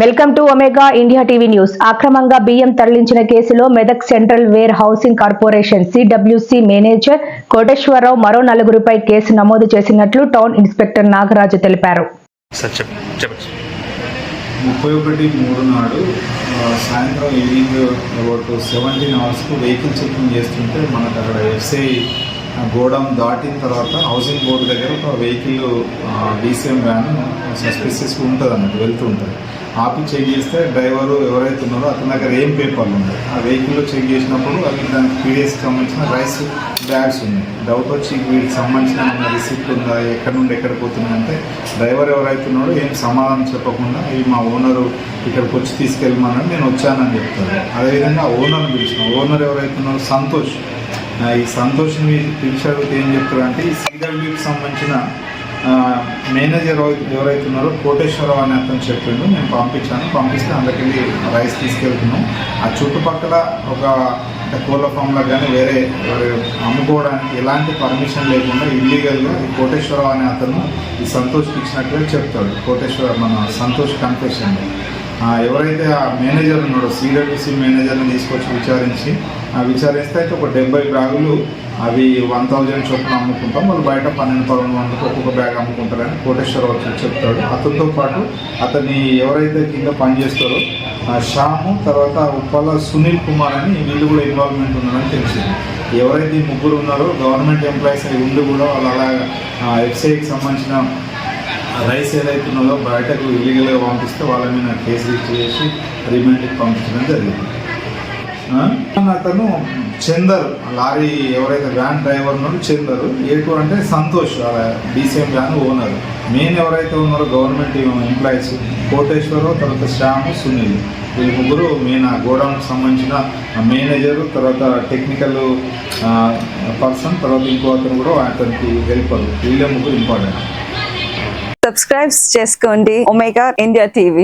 Welcome to Omega India TV news. అక్రమంగా బియ్యం తరలించిన కేసులో Medak central warehousing corporation CWC manager Koteswararao మరో నలుగురిపై కేసు నమోదు చేసినట్లు టౌన్ ఇన్స్పెక్టర్ నాగరాజు తెలిపారు. ముప్పై ఒకటి మూడు నాడు సాయంత్రం ఈవినింగ్ అబౌట్ సెవెంటీన్ అవర్స్కు వెహికల్ చెకింగ్ చేస్తుంటే మనకు అక్కడ ఎఫ్ఐ గోడౌన్ దాటిన తర్వాత హౌసింగ్ బోర్డు దగ్గర ఒక వెహికల్ డీసీఎం వ్యాన్ సస్పెసియస్ ఉంటుంది అన్నట్టు వెళ్తూ ఉంటుంది. ఆపి చెక్ చేస్తే డ్రైవరు ఎవరైతే ఉన్నారో అతని దగ్గర ఏం పేపర్లు ఉన్నాయి ఆ వెహికల్లో చెక్ చేసినప్పుడు అవి దానికి పీడిఎస్కి సంబంధించిన రైస్ బ్యాగ్స్ ఉన్నాయి. డౌట్ వచ్చి వీటికి సంబంధించిన రిసిప్ట్ ఉందా? ఎక్కడి నుండి ఎక్కడ పోతుందంటే డ్రైవర్ ఎవరైతే ఉన్నాడో ఏం సమాధానం చెప్పకుండా ఇవి మా ఓనరు ఇక్కడికి వచ్చి తీసుకెళ్ళమన్నాడు నేను వచ్చానని చెప్తాను అదేవిధంగా ఓనర్ని పిలిచిన ఓనర్ ఎవరైతే ఉన్నారో సంతోష్. ఈ సంతోష్ని పిలిచి అడిగితే ఏం చెప్తారంటే ఈ సిడబ్ల్యూకి సంబంధించిన మేనేజర్ ఎవరైతే ఉన్నారో కోటేశ్వరరావు అని అతను చెప్పిండు. నేను పంపించాను. పంపిస్తే అందుకెళ్ళి రైస్ తీసుకెళ్తున్నాం. ఆ చుట్టుపక్కల ఒక కోళ్ళ ఫామ్లో కానీ వేరే వేరే అమ్ముకోవడానికి ఎలాంటి పర్మిషన్ లేకుండా ఇల్లీగల్గా ఈ కోటేశ్వరరావు అనే అతను ఈ సంతోష్కి ఇచ్చినట్టుగా చెప్తాడు. కోటేశ్వర మన సంతోష్ కన్ఫెషన్. ఎవరైతే ఆ మేనేజర్ ఉన్నాడో సిడబ్ల్యూసి మేనేజర్ని తీసుకొచ్చి విచారించి ఆ విచారిస్తే అయితే ఒక డెబ్బై బ్యాగులు అవి వన్ థౌజండ్ చొప్పున అమ్ముకుంటాం. వాళ్ళు బయట పన్నెండు పదకొండు వందలకు ఒక్కొక్క బ్యాగ్ అమ్ముకుంటారని కోటేశ్వరరావు వచ్చి చెప్తాడు. అతనితో పాటు అతన్ని ఎవరైతే కింద పనిచేస్తారో షాము శ్యాము తర్వాత ఉప్పల సునీల్ కుమార్ అని వీళ్ళు కూడా ఇన్వాల్వ్మెంట్ ఉన్నారని తెలిసింది. ఎవరైతే ముగ్గురు ఉన్నారో గవర్నమెంట్ ఎంప్లాయీస్ అయి ఉండి కూడా వాళ్ళు అలా ఎఫ్సీఐకి సంబంధించిన రైస్ ఏదైతే ఉన్నదో బయటకు ఇల్లీగల్గా పంపిస్తే వాళ్ళ మీద కేసు రిజిస్టర్ చేసి రిమాండ్కి పంపించడం జరిగింది. అతను చందర్ లారీ ఎవరైతే వ్యాన్ డ్రైవర్ ఉన్నాడో చందర్ ఏటు అంటే Santosh DCM van owner. Main ఎవరైతే ఉన్నారో గవర్నమెంట్ ఎంప్లాయీస్ కోటేశ్వరు తర్వాత శ్యాము సునీల్. వీళ్ళ ముగ్గురు మెయిన్ ఆ గోడౌన్కి సంబంధించిన మేనేజర్ తర్వాత టెక్నికల్ పర్సన్ తర్వాత ఇంకో అతను కూడా అతనికి హెల్పర్. వీళ్ళ ముగ్గురు ఇంపార్టెంట్. సబ్స్క్రైబ్ చేసుకోండి. Omega India TV